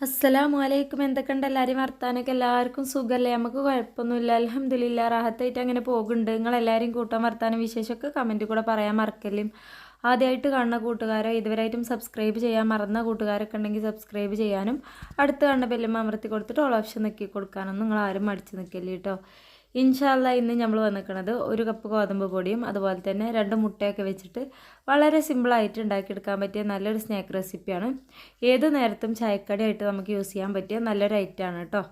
അസ്സലാമു അലൈക്കും എന്തൊക്കെയുണ്ട് എല്ലാവരും വർത്താനൊക്കെ എല്ലാവർക്കും സുഖമല്ലേ? നമുക്ക് കുഴപ്പമൊന്നുമില്ല. അലഹമ്മദില്ല റാഹത്തായിട്ട് അങ്ങനെ പോകുന്നുണ്ട്. നിങ്ങളെല്ലാവരും കൂട്ടാൻ വർത്താനം വിശേഷമൊക്കെ കമന്റിൽ കൂടെ പറയാൻ മറക്കല്ലേ. ആദ്യമായിട്ട് കാണുന്ന കൂട്ടുകാരോ ഇതുവരെയായിട്ടും സബ്സ്ക്രൈബ് ചെയ്യാൻ മറന്ന കൂട്ടുകാരൊക്കെ ഉണ്ടെങ്കിൽ സബ്സ്ക്രൈബ് ചെയ്യാനും അടുത്ത് കാണുന്ന ബെല്ലും അമർത്തി കൊടുത്തിട്ട് ഓൾ ഓപ്ഷൻ നിൽക്കി കൊടുക്കാനൊന്നും നിങ്ങൾ ആരും മടിച്ച് നിൽക്കല്ലേ കേട്ടോ ഇൻഷാല്ല ഇന്ന് നമ്മൾ വന്നിരിക്കുന്നത് ഒരു കപ്പ് ഗോതമ്പ് പൊടിയും അതുപോലെ തന്നെ രണ്ട് മുട്ടയൊക്കെ വെച്ചിട്ട് വളരെ സിമ്പിളായിട്ട് ഉണ്ടാക്കിയെടുക്കാൻ പറ്റിയ നല്ലൊരു സ്നാക്ക് റെസിപ്പിയാണ് ഏത് നേരത്തും ചായക്കടിയായിട്ട് നമുക്ക് യൂസ് ചെയ്യാൻ പറ്റിയ നല്ലൊരു ഐറ്റമാണ് കേട്ടോ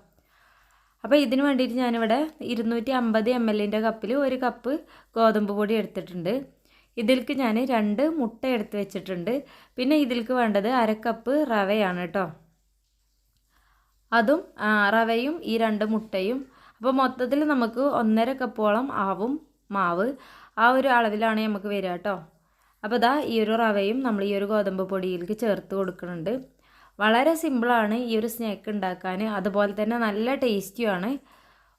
അപ്പോൾ ഇതിന് വേണ്ടിയിട്ട് ഞാനിവിടെ ഇരുന്നൂറ്റി അമ്പത് എം എല്ലിന്റെ കപ്പിൽ ഒരു കപ്പ് ഗോതമ്പ് പൊടി എടുത്തിട്ടുണ്ട്. ഇതിൽക്ക് ഞാൻ രണ്ട് മുട്ട എടുത്ത് വെച്ചിട്ടുണ്ട്. പിന്നെ ഇതിൽക്ക് വേണ്ടത് അരക്കപ്പ് കപ്പ് റവയാണ് കേട്ടോ അതും റവയും ഈ രണ്ട് മുട്ടയും അപ്പോൾ മൊത്തത്തിൽ നമുക്ക് ഒന്നര കപ്പോളം ആവും മാവ്. ആ ഒരു അളവിലാണ് നമുക്ക് വരിക കേട്ടോ അപ്പോൾ ഇതാ ഈ ഒരു റവയും നമ്മൾ ഈ ഒരു ഗോതമ്പ് പൊടിയിലേക്ക് ചേർത്ത് കൊടുക്കുന്നുണ്ട്. വളരെ സിമ്പിളാണ് ഈ ഒരു സ്നാക്ക് ഉണ്ടാക്കാൻ അതുപോലെ തന്നെ നല്ല ടേസ്റ്റിയുമാണ്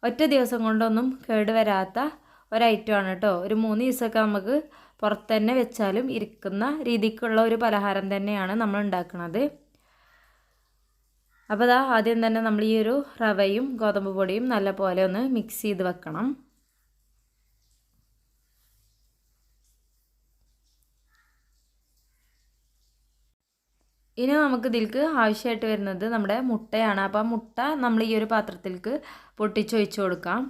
ഒറ്റ ദിവസം കൊണ്ടൊന്നും കേട് വരാത്ത ഒരു ആണ് കേട്ടോ ഒരു മൂന്ന് ദിവസമൊക്കെ നമുക്ക് പുറത്ത് തന്നെ വെച്ചാലും ഇരിക്കുന്ന രീതിക്കുള്ള ഒരു പലഹാരം തന്നെയാണ് നമ്മൾ ഉണ്ടാക്കുന്നത്. അപ്പോൾ അതാ ആദ്യം തന്നെ നമ്മൾ ഈ ഒരു റവയും ഗോതമ്പ് പൊടിയും നല്ല പോലെ ഒന്ന് മിക്സ് ചെയ്ത് വെക്കണം. ഇനി നമുക്ക് ഇതിൽക്ക് ആവശ്യമായിട്ട് വരുന്നത് നമ്മുടെ മുട്ടയാണ്. അപ്പോൾ മുട്ട നമ്മൾ ഈ ഒരു പാത്രത്തിലേക്ക് പൊട്ടിച്ചൊഴിച്ച് കൊടുക്കാം.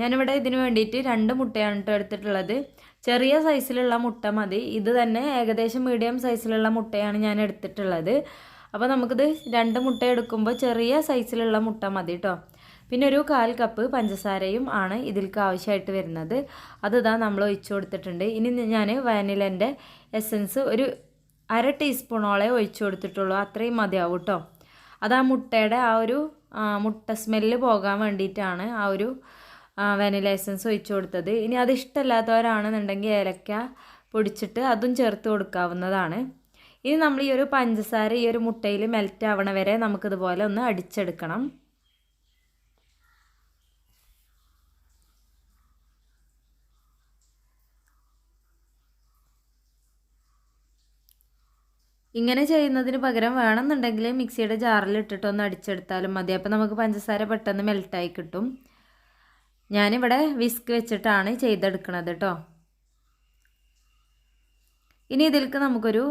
ഞാനിവിടെ ഇതിന് വേണ്ടിയിട്ട് രണ്ട് മുട്ടയാണ് കേട്ടോ എടുത്തിട്ടുള്ളത്. ചെറിയ സൈസിലുള്ള മുട്ട മതി. ഇത് തന്നെ ഏകദേശം മീഡിയം സൈസിലുള്ള മുട്ടയാണ് ഞാൻ എടുത്തിട്ടുള്ളത്. അപ്പോൾ നമുക്കിത് രണ്ട് മുട്ട എടുക്കുമ്പോൾ ചെറിയ സൈസിലുള്ള മുട്ട മതി കേട്ടോ പിന്നെ ഒരു കാൽ കപ്പ് പഞ്ചസാരയും ആണ് ഇതിലേക്ക് ആവശ്യമായിട്ട് വരുന്നത്. അത് ഇതാ നമ്മൾ ഒഴിച്ചു കൊടുത്തിട്ടുണ്ട്. ഇനി ഞാൻ വാനിലന്റെ എസൻസ് ഒരു അര ടീസ്പൂണോളെ ഒഴിച്ചു കൊടുത്തിട്ടുള്ളൂ. അത്രയും മതിയാവും കേട്ടോ അത് ആ മുട്ടയുടെ ആ ഒരു മുട്ട സ്മെല്ല് പോകാൻ വേണ്ടിയിട്ടാണ് ആ ഒരു വാനില എസൻസ് ഒഴിച്ചു കൊടുത്തത്. ഇനി അത് ഇഷ്ടമല്ലാത്തവരാണെന്നുണ്ടെങ്കിൽ ഏലക്ക പൊടിച്ചിട്ട് അതും ചേർത്ത് കൊടുക്കാവുന്നതാണ്. ഇനി നമ്മൾ ഈ ഒരു പഞ്ചസാര ഈ ഒരു മുട്ടയിൽ മെൽറ്റ് ആവണ വരെ നമുക്കിതുപോലെ ഒന്ന് അടിച്ചെടുക്കണം. ഇങ്ങനെ ചെയ്യുന്നതിന് പകരം വേണമെന്നുണ്ടെങ്കിൽ മിക്സിയുടെ ജാറിൽ ഇട്ടിട്ടൊന്ന് അടിച്ചെടുത്താലും മതി. അപ്പോൾ നമുക്ക് പഞ്ചസാര പെട്ടെന്ന് മെൽട്ടായി കിട്ടും. ഞാനിവിടെ വിസ്ക് വെച്ചിട്ടാണ് ചെയ്തെടുക്കണത് കേട്ടോ ഇനി ഇതിലേക്ക് നമുക്കൊരു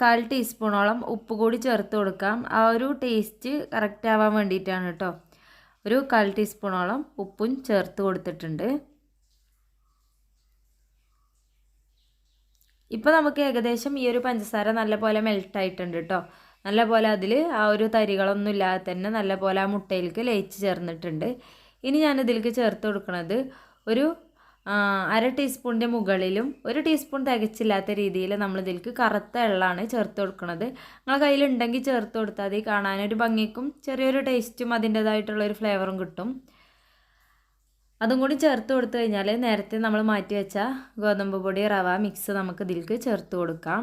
കാൽ ടീസ്പൂണോളം ഉപ്പ് കൂടി ചേർത്ത് കൊടുക്കാം. ആ ഒരു ടേസ്റ്റ് കറക്റ്റ് ആവാൻ വേണ്ടിയിട്ടാണ് കേട്ടോ ഒരു കാൽ ടീസ്പൂണോളം ഉപ്പും ചേർത്ത് കൊടുത്തിട്ടുണ്ട്. ഇപ്പോൾ നമുക്ക് ഏകദേശം ഈ ഒരു പഞ്ചസാര നല്ലപോലെ മെൽട്ടായിട്ടുണ്ട് കേട്ടോ നല്ലപോലെ അതിൽ ആ ഒരു തരികളൊന്നും ഇല്ലാതെ തന്നെ നല്ലപോലെ ആ മുട്ടയിലേക്ക് ലയിച്ച് ചേർന്നിട്ടുണ്ട്. ഇനി ഞാൻ ഇതിലേക്ക് ചേർത്ത് കൊടുക്കുന്നത് ഒരു അര ടീസ്പൂണിന്റെ മുകളിലും ഒരു ടീസ്പൂൺ തികച്ചില്ലാത്ത രീതിയിൽ നമ്മൾ ഇതിലേക്ക് കറുത്ത എള്ളാണ് ചേർത്ത് കൊടുക്കുന്നത് നിങ്ങളെ കയ്യിലുണ്ടെങ്കിൽ ചേർത്ത് കൊടുത്താൽ മതി. കാണാനൊരു ഭംഗിക്കും ചെറിയൊരു ടേസ്റ്റും അതിന്റേതായിട്ടുള്ളൊരു ഫ്ലേവറും കിട്ടും. അതും കൂടി ചേർത്ത് കൊടുത്തു കഴിഞ്ഞാൽ നേരത്തെ നമ്മൾ മാറ്റി വെച്ച ഗോതമ്പ് പൊടി റവ മിക്സ് നമുക്ക് ഇതിലേക്ക് ചേർത്ത് കൊടുക്കാം.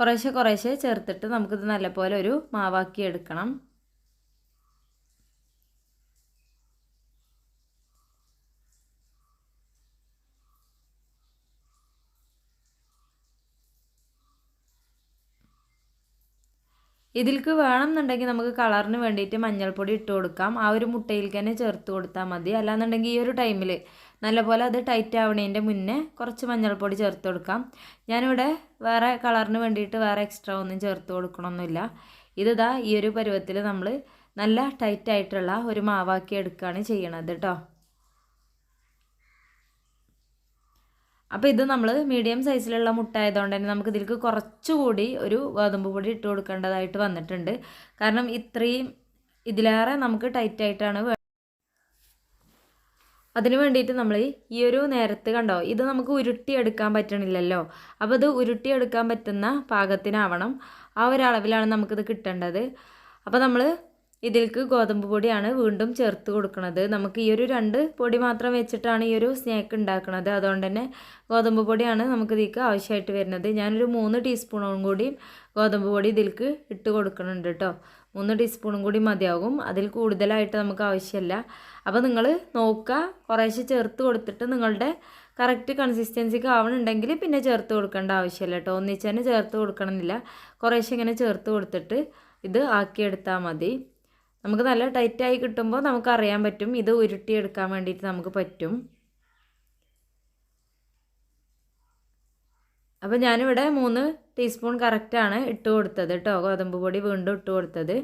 കുറേശ്ശെ കുറേശ്ശെ ചേർത്തിട്ട് നമുക്കിത് നല്ലപോലെ ഒരു മാവാക്കി എടുക്കണം. ഇതിലേക്ക് വേണമെന്നുണ്ടെങ്കിൽ നമുക്ക് കളറിന് വേണ്ടിയിട്ട് മഞ്ഞൾപ്പൊടി ഇട്ട് കൊടുക്കാം. ആ ഒരു മുട്ടയിലേക്ക് തന്നെ ചേർത്ത് കൊടുത്താൽ മതി. അല്ലാന്നുണ്ടെങ്കിൽ ഈ ഒരു ടൈമിൽ നല്ലപോലെ അത് ടൈറ്റ് ആവണേന്റെ മുന്നേ കുറച്ച് മഞ്ഞൾപ്പൊടി ചേർത്ത് കൊടുക്കാം. ഞാനിവിടെ വേറെ കളറിന് വേണ്ടിയിട്ട് വേറെ എക്സ്ട്രാ ഒന്നും ചേർത്ത് കൊടുക്കണമൊന്നുമില്ല ഇതാ ഈ ഒരു പരുവത്തിൽ നമ്മൾ നല്ല ടൈറ്റ് ആയിട്ടുള്ള ഒരു മാവാക്കി എടുക്കുകയാണ് ചെയ്യണത് കേട്ടോ അപ്പോൾ ഇത് നമ്മൾ മീഡിയം സൈസിലുള്ള മുട്ട ആയതുകൊണ്ട് തന്നെ നമുക്ക് ഇതിലേക്ക് കുറച്ചുകൂടി ഒരു ഗോതമ്പ് പൊടി ഇട്ട് കൊടുക്കേണ്ടതായിട്ട് വന്നിട്ടുണ്ട്. കാരണം ഇത്രയും ഇതിലേറെ നമുക്ക് ടൈറ്റ് ആയിട്ടാണ് അതിന് വേണ്ടിയിട്ട് നമ്മൾ ഈ ഒരു നേരത്ത് കണ്ടോ ഇത് നമുക്ക് ഉരുട്ടിയെടുക്കാൻ പറ്റണില്ലല്ലോ. അപ്പോൾ ഇത് ഉരുട്ടിയെടുക്കാൻ പറ്റുന്ന പാകത്തിനാവണം. ആ ഒരളവിലാണ് നമുക്കിത് കിട്ടേണ്ടത്. അപ്പോൾ നമ്മൾ ഇതിലേക്ക് ഗോതമ്പ് പൊടിയാണ് വീണ്ടും ചേർത്ത് കൊടുക്കുന്നത് നമുക്ക് ഈ ഒരു രണ്ട് പൊടി മാത്രം വെച്ചിട്ടാണ് ഈ ഒരു സ്നാക്ക് ഉണ്ടാക്കുന്നത് അതുകൊണ്ട് തന്നെ ഗോതമ്പ് പൊടിയാണ് നമുക്ക് ഇതിലേക്ക് ആവശ്യമായിട്ട് വരുന്നത്. ഞാനൊരു മൂന്ന് ടീസ്പൂണും കൂടി ഗോതമ്പ് പൊടി ഇതിലേക്ക് ഇട്ട് കൊടുക്കുന്നുണ്ട് കേട്ടോ. മൂന്ന് ടീസ്പൂണും കൂടി മതിയാകും. അതിൽ കൂടുതലായിട്ട് നമുക്ക് ആവശ്യമില്ല. അപ്പോൾ നിങ്ങൾ നോക്കുക. കുറേശ്ശെ ചേർത്ത് കൊടുത്തിട്ട് നിങ്ങളുടെ കറക്റ്റ് കൺസിസ്റ്റൻസിക്ക് ആവണുണ്ടെങ്കിൽ പിന്നെ ചേർത്ത് കൊടുക്കേണ്ട ആവശ്യമില്ല കേട്ടോ. ഒന്നിച്ച് തന്നെ ചേർത്ത് കൊടുക്കണമെന്നില്ല. കുറേശ്ശെ ഇങ്ങനെ ചേർത്ത് കൊടുത്തിട്ട് ഇത് ആക്കിയെടുത്താൽ മതി. നമുക്ക് നല്ല ടൈറ്റായി കിട്ടുമ്പോൾ നമുക്കറിയാൻ പറ്റും. ഇത് ഉരുട്ടിയെടുക്കാൻ വേണ്ടിയിട്ട് നമുക്ക് പറ്റും. അപ്പോൾ ഞാനിവിടെ മൂന്ന് ടീസ്പൂൺ കറക്റ്റാണ് ഇട്ട് കൊടുത്തത് കേട്ടോ. ഗോതമ്പ് പൊടി വീണ്ടും ഇട്ട് കൊടുത്തത്.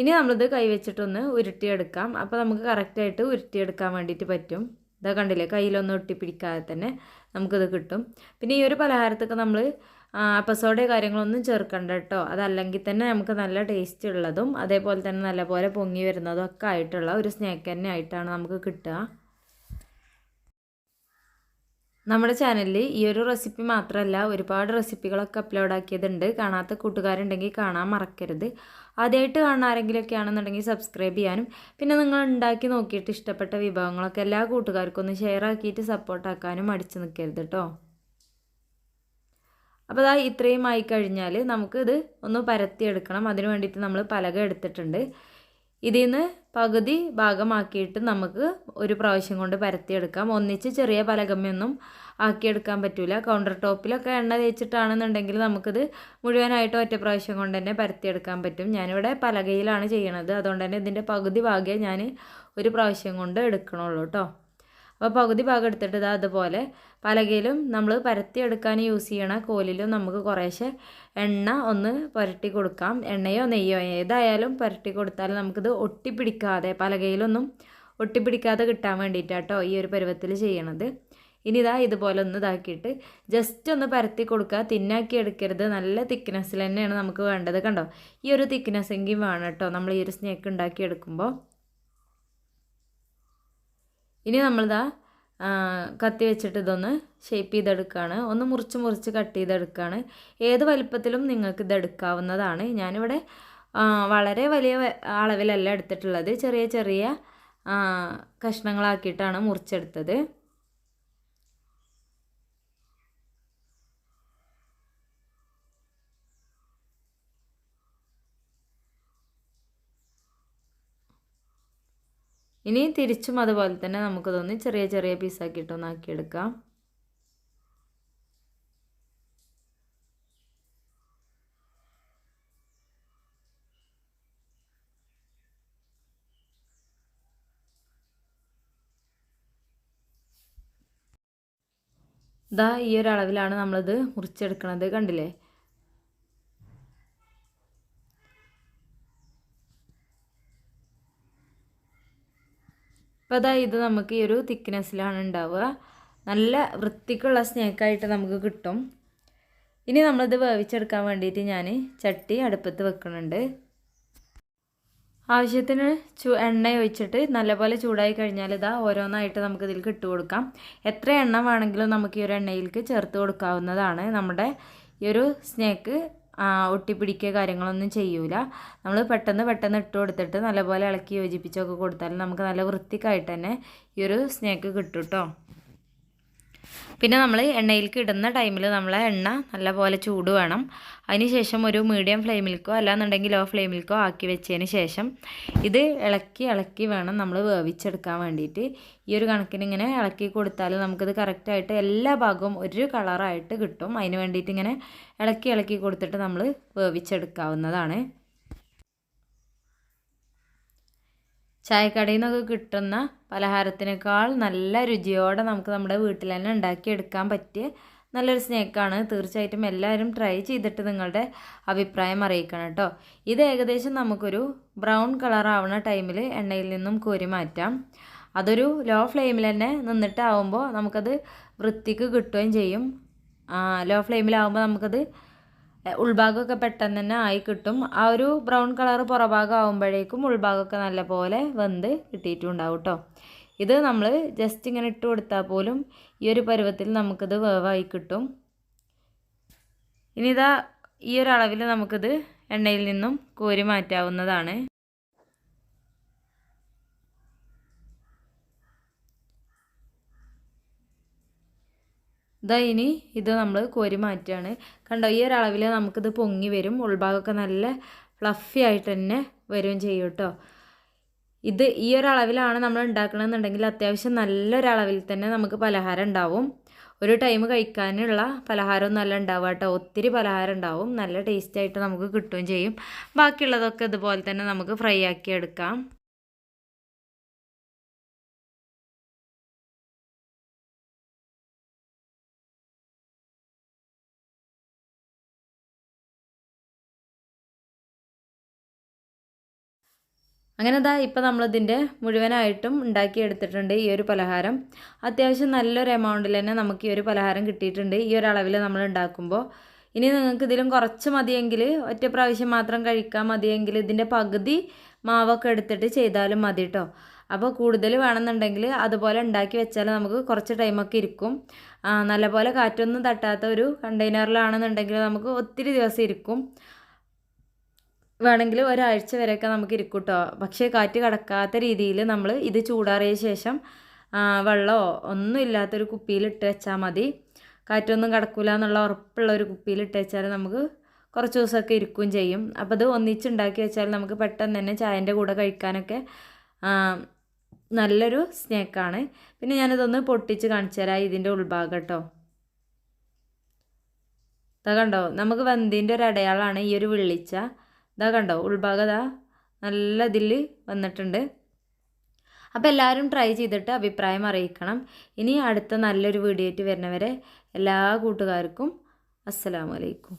ഇനി നമ്മളിത് കൈവച്ചിട്ടൊന്ന് ഉരുട്ടിയെടുക്കാം. അപ്പോൾ നമുക്ക് കറക്റ്റായിട്ട് ഉരുട്ടിയെടുക്കാൻ വേണ്ടിയിട്ട് പറ്റും. ഇതാ കണ്ടില്ലേ? കയ്യിലൊന്നും ഒട്ടിപ്പിടിക്കാതെ തന്നെ നമുക്കിത് കിട്ടും. പിന്നെ ഈ ഒരു പലഹാരത്തൊക്കെ നമ്മൾ അപ്പസോടെ കാര്യങ്ങളൊന്നും ചേർക്കണ്ട കേട്ടോ. അതല്ലെങ്കിൽ തന്നെ നമുക്ക് നല്ല ടേസ്റ്റ് ഉള്ളതും അതേപോലെ തന്നെ നല്ലപോലെ പൊങ്ങി വരുന്നതും ഒക്കെ ആയിട്ടുള്ള ഒരു സ്നാക്ക് തന്നെ ആയിട്ടാണ് നമുക്ക് കിട്ടുക. നമ്മുടെ ചാനലിൽ ഈ ഒരു റെസിപ്പി മാത്രമല്ല ഒരുപാട് റെസിപ്പികളൊക്കെ അപ്ലോഡ് ആക്കിയതുണ്ട്. കാണാത്ത കൂട്ടുകാരുണ്ടെങ്കിൽ കാണാൻ മറക്കരുത്. ആദ്യമായിട്ട് കാണുന്ന ആരെങ്കിലുമൊക്കെ ആണെന്നുണ്ടെങ്കിൽ സബ്സ്ക്രൈബ് ചെയ്യാനും പിന്നെ നിങ്ങൾ ഉണ്ടാക്കി നോക്കിയിട്ട് ഇഷ്ടപ്പെട്ട വിഭവങ്ങളൊക്കെ എല്ലാ കൂട്ടുകാർക്കും ഒന്ന് ഷെയർ ആക്കിയിട്ട് സപ്പോർട്ടാക്കാനും അടിച്ചു നിൽക്കരുത് കേട്ടോ അപ്പോൾ അതാ ഇത്രയും ആയി കഴിഞ്ഞാൽ നമുക്കിത് ഒന്ന് പരത്തിയെടുക്കണം. അതിന് വേണ്ടിയിട്ട് നമ്മൾ പലക എടുത്തിട്ടുണ്ട്. ഇതിൽ നിന്ന് പകുതി ഭാഗമാക്കിയിട്ട് നമുക്ക് ഒരു പ്രാവശ്യം കൊണ്ട് പരത്തിയെടുക്കാം. ഒന്നിച്ച് ചെറിയ പലകമ്മയൊന്നും ആക്കിയെടുക്കാൻ പറ്റില്ല കൗണ്ടർ ടോപ്പിലൊക്കെ എണ്ണ തേച്ചിട്ടാണെന്നുണ്ടെങ്കിൽ നമുക്കിത് മുഴുവനായിട്ട് ഒറ്റ പ്രാവശ്യം കൊണ്ട് തന്നെ പരത്തിയെടുക്കാൻ പറ്റും. ഞാനിവിടെ പലകയിലാണ് ചെയ്യണത്. അതുകൊണ്ട് തന്നെ ഇതിന്റെ പകുതി ഭാഗമേ ഞാൻ ഒരു പ്രാവശ്യം കൊണ്ട് എടുക്കണുള്ളൂ കേട്ടോ അപ്പോൾ പകുതി ഭാഗം എടുത്തിട്ട് ഇതാ അതുപോലെ പലകയിലും നമ്മൾ പരത്തിയെടുക്കാൻ യൂസ് ചെയ്യണ കോലിലും നമുക്ക് കുറേശ്ശെ എണ്ണ ഒന്ന് പുരട്ടി കൊടുക്കാം. എണ്ണയോ നെയ്യോ ഏതായാലും പുരട്ടി കൊടുത്താൽ നമുക്കിത് ഒട്ടിപ്പിടിക്കാതെ പലകയിലൊന്നും ഒട്ടിപ്പിടിക്കാതെ കിട്ടാൻ വേണ്ടിയിട്ടാട്ടോ ഈ ഒരു പരുവത്തിൽ ചെയ്യണത്. ഇനി ഇതാ ഇതുപോലെ ഒന്ന് ഇതാക്കിയിട്ട് ജസ്റ്റ് ഒന്ന് പരത്തി കൊടുക്കുക. തിന്നാക്കി എടുക്കരുത്. നല്ല തിക്നെസ്സിൽ തന്നെയാണ് നമുക്ക് വേണ്ടത് കണ്ടോ? ഈ ഒരു തിക്നെസ്സെങ്കിലും വേണം കേട്ടോ നമ്മൾ ഈ ഒരു സ്നേക്ക് ഉണ്ടാക്കി എടുക്കുമ്പോൾ. ഇനി നമ്മളിതാ കത്തി വെച്ചിട്ട് ഇതൊന്ന് ഷേപ്പ് ചെയ്തെടുക്കുകയാണ് ഒന്ന് മുറിച്ച് മുറിച്ച് കട്ട് ചെയ്തെടുക്കുകയാണ് ഏത് വലിപ്പത്തിലും നിങ്ങൾക്ക് ഇത് എടുക്കാവുന്നതാണ്. ഞാനിവിടെ വളരെ വലിയ അളവിലല്ല എടുത്തിട്ടുള്ളത്. ചെറിയ ചെറിയ കഷ്ണങ്ങളാക്കിയിട്ടാണ് മുറിച്ചെടുത്തത്. ഇനി തിരിച്ചും അതുപോലെ തന്നെ നമുക്കതൊന്ന് ചെറിയ ചെറിയ പീസാക്കിയിട്ടൊന്ന് ആക്കിയെടുക്കാം. ഇതാ ഈ ഒരു അളവിലാണ് നമ്മളിത് മുറിച്ചെടുക്കണത് കണ്ടില്ലേ? അപ്പോൾ അതാ ഇത് നമുക്ക് ഈ ഒരു തിക്നെസ്സിലാണ് ഉണ്ടാവുക. നല്ല വൃത്തിക്കുള്ള സ്നേക്കായിട്ട് നമുക്ക് കിട്ടും. ഇനി നമ്മളിത് വേവിച്ചെടുക്കാൻ വേണ്ടിയിട്ട് ഞാൻ ചട്ടി അടുപ്പത്ത് വെക്കുന്നുണ്ട്. ആവശ്യത്തിന് ചു എണ്ണ ഒഴിച്ചിട്ട് നല്ലപോലെ ചൂടായി കഴിഞ്ഞാൽ ഇതാ ഓരോന്നായിട്ട് നമുക്ക് ഇതിൽ ഇട്ട് കൊടുക്കാം. എത്ര എണ്ണ വേണമെങ്കിലും നമുക്ക് ഈ ഒരു എണ്ണയിലേക്ക് ചേർത്ത് കൊടുക്കാവുന്നതാണ് നമ്മുടെ ഈ ഒരു സ്നേക്ക് ഒട്ടിപ്പിടിക്കുക കാര്യങ്ങളൊന്നും ചെയ്യൂല. നമ്മൾ പെട്ടെന്ന് പെട്ടെന്ന് ഇട്ട് കൊടുത്തിട്ട് നല്ലപോലെ ഇളക്കി യോജിപ്പിച്ചൊക്കെ കൊടുത്താൽ നമുക്ക് നല്ല വൃത്തിക്കായിട്ട് തന്നെ ഈ ഒരു സ്നേക്ക് കിട്ടും കേട്ടോ പിന്നെ നമ്മൾ എണ്ണയിലേക്ക് ഇടുന്ന ടൈമിൽ നമ്മൾ എണ്ണ നല്ലപോലെ ചൂട് വേണം. അതിനുശേഷം ഒരു മീഡിയം ഫ്ലെയിമിലേക്കോ അല്ലാന്നുണ്ടെങ്കിൽ ലോ ഫ്ലെയിമിലേക്കോ ആക്കി വെച്ചതിന് ശേഷം ഇത് ഇളക്കി ഇളക്കി വേണം നമ്മൾ വേവിച്ചെടുക്കാൻ വേണ്ടിയിട്ട്. ഈ ഒരു കണക്കിന് ഇങ്ങനെ ഇളക്കി കൊടുത്താൽ നമുക്കിത് കറക്റ്റായിട്ട് എല്ലാ ഭാഗവും ഒരു കളറായിട്ട് കിട്ടും. അതിന് വേണ്ടിയിട്ട് ഇങ്ങനെ ഇളക്കി ഇളക്കി കൊടുത്തിട്ട് നമ്മൾ വേവിച്ചെടുക്കാവുന്നതാണ്. ചായക്കടയിൽ നിന്നൊക്കെ കിട്ടുന്ന പലഹാരത്തിനേക്കാൾ നല്ല രുചിയോടെ നമുക്ക് നമ്മുടെ വീട്ടിൽ തന്നെ ഉണ്ടാക്കിയെടുക്കാൻ പറ്റിയ നല്ലൊരു സ്നേക്കാണ്. തീർച്ചയായിട്ടും എല്ലാവരും ട്രൈ ചെയ്തിട്ട് നിങ്ങളുടെ അഭിപ്രായം അറിയിക്കണം കേട്ടോ. ഇത് ഏകദേശം നമുക്കൊരു ബ്രൗൺ കളർ ആവുന്ന ടൈമിൽ എണ്ണയിൽ നിന്നും കോരി മാറ്റാം. അതൊരു ലോ ഫ്ലെയിമിൽ തന്നെ നിന്നിട്ടാവുമ്പോൾ നമുക്കത് വൃത്തിക്ക് കിട്ടുകയും ചെയ്യും. ലോ ഫ്ലെയിമിലാവുമ്പോൾ നമുക്കത് ഉൾഭാഗമൊക്കെ പെട്ടെന്ന് തന്നെ ആയി കിട്ടും. ആ ഒരു ബ്രൗൺ കളർ പുറഭാഗം ആകുമ്പോഴേക്കും ഉൾഭാഗമൊക്കെ നല്ലപോലെ വെന്ത് കിട്ടിയിട്ടുണ്ടാവും കേട്ടോ ഇത് നമ്മൾ ജസ്റ്റ് ഇങ്ങനെ ഇട്ട് കൊടുത്താൽ പോലും ഈ ഒരു പരുവത്തിൽ നമുക്കിത് വേവായി കിട്ടും. ഇനിതാ ഈ ഒരു അളവിൽ നമുക്കിത് എണ്ണയിൽ നിന്നും കോരി മാറ്റാവുന്നതാണ്. ഇതാ ഇനി ഇത് നമ്മൾ കോരി മാറ്റുകയാണ്. കണ്ടോ ഈ ഒരളവിൽ നമുക്കിത് പൊങ്ങി വരും. ഉൾഭാഗമൊക്കെ നല്ല ഫ്ലഫി ആയിട്ട് തന്നെ വരുകയും ചെയ്യും കേട്ടോ. ഇത് ഈ ഒരളവിലാണ് നമ്മൾ ഉണ്ടാക്കണമെന്നുണ്ടെങ്കിൽ അത്യാവശ്യം നല്ലൊരളവിൽ തന്നെ നമുക്ക് പലഹാരം ഉണ്ടാവും. ഒരു ടൈം കഴിക്കാനുള്ള പലഹാരം നല്ല ഉണ്ടാവുക കേട്ടോ. ഒത്തിരി പലഹാരം ഉണ്ടാവും. നല്ല ടേസ്റ്റായിട്ട് നമുക്ക് കിട്ടുകയും ചെയ്യും. ബാക്കിയുള്ളതൊക്കെ ഇതുപോലെ തന്നെ നമുക്ക് ഫ്രൈ ആക്കി എടുക്കാം. അങ്ങനെ അതാ ഇപ്പം നമ്മളിതിന്റെ മുഴുവനായിട്ടും ഉണ്ടാക്കി എടുത്തിട്ടുണ്ട് ഈ ഒരു പലഹാരം. അത്യാവശ്യം നല്ലൊരു എമൗണ്ടിൽ തന്നെ നമുക്ക് ഈ ഒരു പലഹാരം കിട്ടിയിട്ടുണ്ട്. ഈ ഒരു നമ്മൾ ഉണ്ടാക്കുമ്പോൾ ഇനി നിങ്ങൾക്ക് ഇതിലും കുറച്ച് മതിയെങ്കിൽ ഒറ്റ പ്രാവശ്യം മാത്രം കഴിക്കാൻ മതിയെങ്കിൽ ഇതിന്റെ പകുതി മാവൊക്കെ എടുത്തിട്ട് ചെയ്താലും മതി കേട്ടോ അപ്പോൾ കൂടുതൽ വേണമെന്നുണ്ടെങ്കിൽ അതുപോലെ ഉണ്ടാക്കി വെച്ചാൽ നമുക്ക് കുറച്ച് ടൈമൊക്കെ ഇരിക്കും. നല്ലപോലെ കാറ്റൊന്നും തട്ടാത്ത ഒരു കണ്ടെയ്നറിലാണെന്നുണ്ടെങ്കിൽ നമുക്ക് ഒത്തിരി ദിവസം ഇരിക്കും. വേണമെങ്കിൽ ഒരാഴ്ച വരെയൊക്കെ നമുക്ക് ഇരിക്കും കേട്ടോ പക്ഷേ കാറ്റ് കടക്കാത്ത രീതിയിൽ നമ്മൾ ഇത് ചൂടാറിയ ശേഷം വെള്ളമോ ഒന്നും ഇല്ലാത്തൊരു കുപ്പിയിലിട്ട് വെച്ചാൽ മതി. കാറ്റൊന്നും കടക്കില്ല എന്നുള്ള ഉറപ്പുള്ള ഒരു കുപ്പിയിലിട്ട് വെച്ചാൽ നമുക്ക് കുറച്ച് ദിവസമൊക്കെ ഇരിക്കുകയും ചെയ്യും. അപ്പോൾ അത് ഒന്നിച്ചുണ്ടാക്കി വെച്ചാൽ നമുക്ക് പെട്ടെന്ന് തന്നെ ചായന്റെ കൂടെ കഴിക്കാനൊക്കെ നല്ലൊരു സ്നാക്കാണ്. പിന്നെ ഞാനിതൊന്ന് പൊട്ടിച്ച് കാണിച്ചു തരാം ഇതിന്റെ ഉൾഭാഗം കേട്ടോ കണ്ടോ? നമുക്ക് വന്തിന്റെ ഒരു അടയാളമാണ് ഈ ഒരു വെള്ളിച്ച. ഇതാ കണ്ടോ ഉൾഭാഗം ഉൾഭാഗത നല്ല ഇതിൽ വന്നിട്ടുണ്ട്. അപ്പോൾ എല്ലാവരും ട്രൈ ചെയ്തിട്ട് അഭിപ്രായം അറിയിക്കണം. ഇനി അടുത്ത നല്ലൊരു വീഡിയോ ആയിട്ട് വരുന്നവരെ എല്ലാ കൂട്ടുകാർക്കും അസ്സലാമലൈക്കും